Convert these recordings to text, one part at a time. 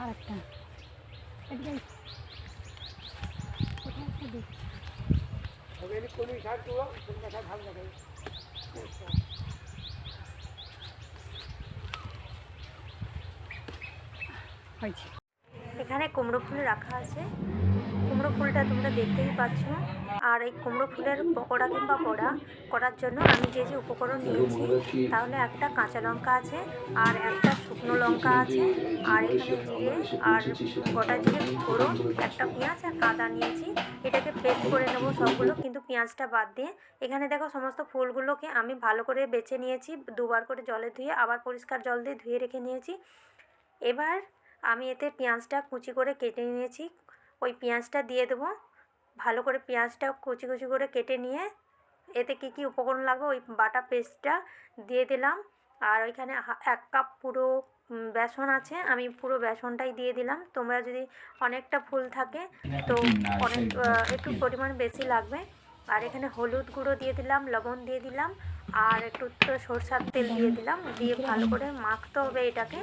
আর একটা। কোথায় এখানে কুমড়ো ফুল রাখা আছে। কুমড়ো ফুলটা তোমরা দেখতেই পাচ্ছ। আর এই কুমড়ো ফুলের পকোড়া কিংবা বড়া করার জন্য আমি যে যে উপকরণ নিয়েছি তাহলে একটা কাঁচা লঙ্কা আছে আর একটা শুকনো লঙ্কা আছে। আর এখানে জিরে আর গোটা জিরে ফোড়ন একটা পেঁয়াজ আর আদা নিয়েছি। এটাকে পেস্ট করে নেব সবগুলো কিন্তু পেঁয়াজটা বাদ দিয়ে। এখানে দেখো সমস্ত ফুলগুলোকে আমি ভালো করে বেছে নিয়েছি দুবার করে জলে ধুয়ে আবার পরিষ্কার জল দিয়ে ধুয়ে রেখে নিয়েছি। এবার আমি এতে পেঁয়াজটা কুচি করে কেটে নিয়েছি। ওই পেঁয়াজটা দিয়ে দেবো। ভালো করে পেঁয়াজটা কুচি কুচি করে কেটে নিয়ে এতে কী কী উপকরণ লাগবে? ওই বাটা পেস্টটা দিয়ে দিলাম। আর ওইখানে এক কাপ পুরো বেসন আছে। আমি পুরো বেসনটাই দিয়ে দিলাম। তোমরা যদি অনেকটা ফুল থাকে, তো অনেক একটু পরিমাণ বেশি লাগবে। আর এখানে হলুদ গুঁড়ো দিয়ে দিলাম, লবণ দিয়ে দিলাম। আর একটু সরষার তেল দিয়ে দিলাম। দিয়ে ভালো করে মাখতে হবে এটাকে।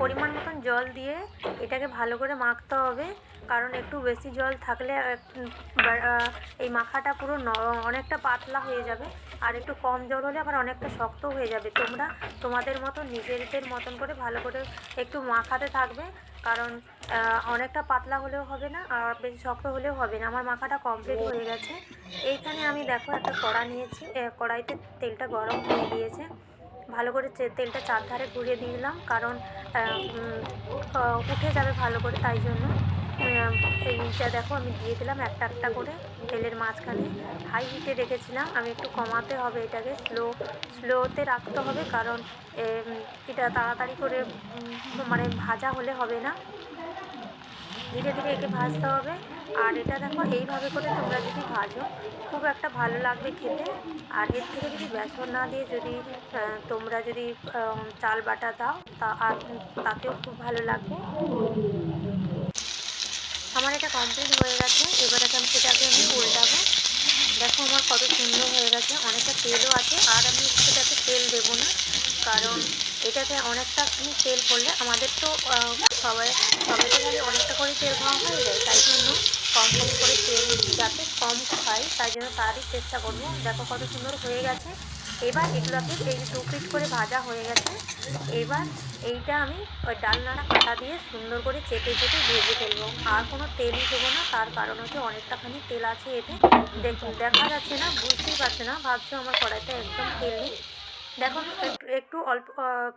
পরিমাণ মতন জল দিয়ে এটাকে ভালো করে মাখতে হবে। কারণ একটু বেশি জল থাকলে এই মাখাটা পুরো অনেকটা পাতলা হয়ে যাবে। আর একটু কম জল হলে আবার অনেকটা শক্ত হয়ে যাবে। তোমরা তোমাদের মতো নিজেদের মতন করে ভালো করে একটু মাখাতে থাকবে। কারণ অনেকটা পাতলা হলেও হবে না, আর বেশি শক্ত হলেও হবে না। আমার মাখাটা কমপ্লিট হয়ে গেছে। এইখানে আমি দেখো একটা কড়া নিয়েছি। কড়াইতে তেলটা গরম হয়ে গিয়েছে। ভালো করে তেলটা চারধারে ঘুরিয়ে দিলাম। কারণ উঠে যাবে ভালো করে, তাই জন্য এইটা দেখো আমি দিয়ে দিলাম একটা একটা করে তেলের মাঝখানে। হাই হিটে রেখেছিলাম, আমি একটু কমাতে হবে এটাকে, স্লো, স্লোতে রাখতে হবে কারণ এটা তাড়াতাড়ি করে মানে ভাজা হলে হবে না। ধীরে ধীরে একে ভাজতে হবে। আর এটা দেখো, এইভাবে করে তোমরা যদি ভাজো, খুব একটা ভালো লাগবে খেতে। আর এর থেকে যদি বেসন না দিয়ে যদি তোমরা যদি চাল বাটা দাও, তা, আর তাতেও খুব ভালো লাগবে। আমার এটা কমপ্লিট হয়ে গেছে। এবার এখন সেটাকে আমি উল্টাবো। দেখো আমার কত সুন্দর হয়ে গেছে। অনেকটা তেলও আছে। আর আমি সেটাতে তেল দেবো না। কারণ এটাতে অনেকটা তেল পড়লে আমাদের তো সবাই সবাই তো অনেকটা করে তেল খাওয়া হয়ে যায়, তাই জন্য কম কম করে তেল যাতে কম খাই, তাই জন্য তারই চেষ্টা করব। দেখো কত সুন্দর হয়ে গেছে। এবার এগুলোকে এই দু পিট করে ভাজা হয়ে গেছে। এবার এইটা আমি ওই ডালনাড়া কাঁটা দিয়ে সুন্দর করে চেপে চেপে ভেজে ফেলব। আর কোনো তেলই দেবো না, তার কারণ হচ্ছে অনেকটাখানি তেল আছে এতে। দেখুন দেখা যাচ্ছে না, বুঝতেই পারছে না, ভাবছ আমার কড়াইতে একদম তেল নেই। দেখো, একটু অল্প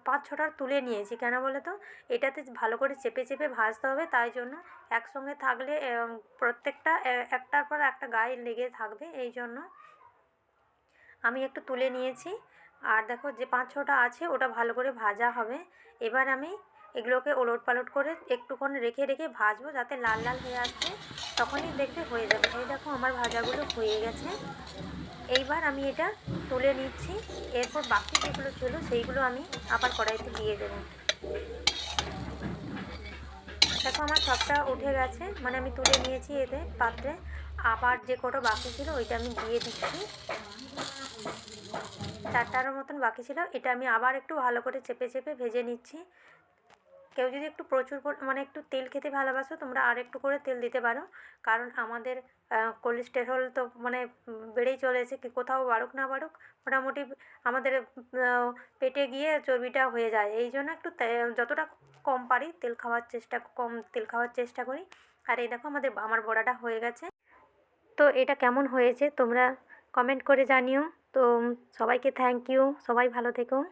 পাঁচ ছটার তুলে নিয়েছি। কেন বলে তো? এটাতে ভালো করে চেপে চেপে ভাজতে হবে। তাই জন্য একসঙ্গে থাকলে প্রত্যেকটা একটার পর একটা গায়ে লেগে থাকবে। এই জন্য আমি একটু তুলে নিয়েছি। আর দেখো, যে পাঁচ ছটা আছে, ওটা ভালো করে ভাজা হবে। এবার আমি এগুলোকে ওলট পালট করে একটুক্ষণ রেখে রেখে ভাজবো যাতে লাল লাল হয়ে আসবে তখনই দেখবে হয়ে যাবে। এই দেখো, আমার ভাজাগুলো হয়ে গেছে। এইবার আমি এটা তুলে নিচ্ছি। এরপর বাকি যেগুলো ছিল সেইগুলো আমি আবার কড়াইতে দিয়ে দেবো। দেখো আমার সবটা উঠে গেছে। মানে আমি তুলে নিয়েছি এতে পাত্রে। আবার যে কটা বাকি ছিল ওইটা আমি দিয়ে দিচ্ছি। চারটার মতন বাকি ছিল। এটা আমি আবার একটু ভালো করে চেপে চেপে ভেজে নিচ্ছি। কেউ যদি একটু প্রচুর পরি- মানে একটু তেল খেতে ভালোবাসো, তোমরা আর একটু করে তেল দিতে পারো। কারণ আমাদের কোলেস্টেরল তো মানে বেড়েই চলেছে, কি কোথাও বাড়ুক না বাড়ুক, মোটামুটি আমাদের পেটে গিয়ে চর্বিটা হয়ে যায়। এই জন্য একটু যতটা কম পারি তেল খাওয়ার চেষ্টা, কম তেল খাওয়ার চেষ্টা করি। আর এই দেখো আমাদের, আমার বড়াটা হয়ে গেছে। তো এটা কেমন হয়েছে তোমরা কমেন্ট করে জানিও। তো সবাইকে থ্যাংক ইউ সবাই ভালো থেকো।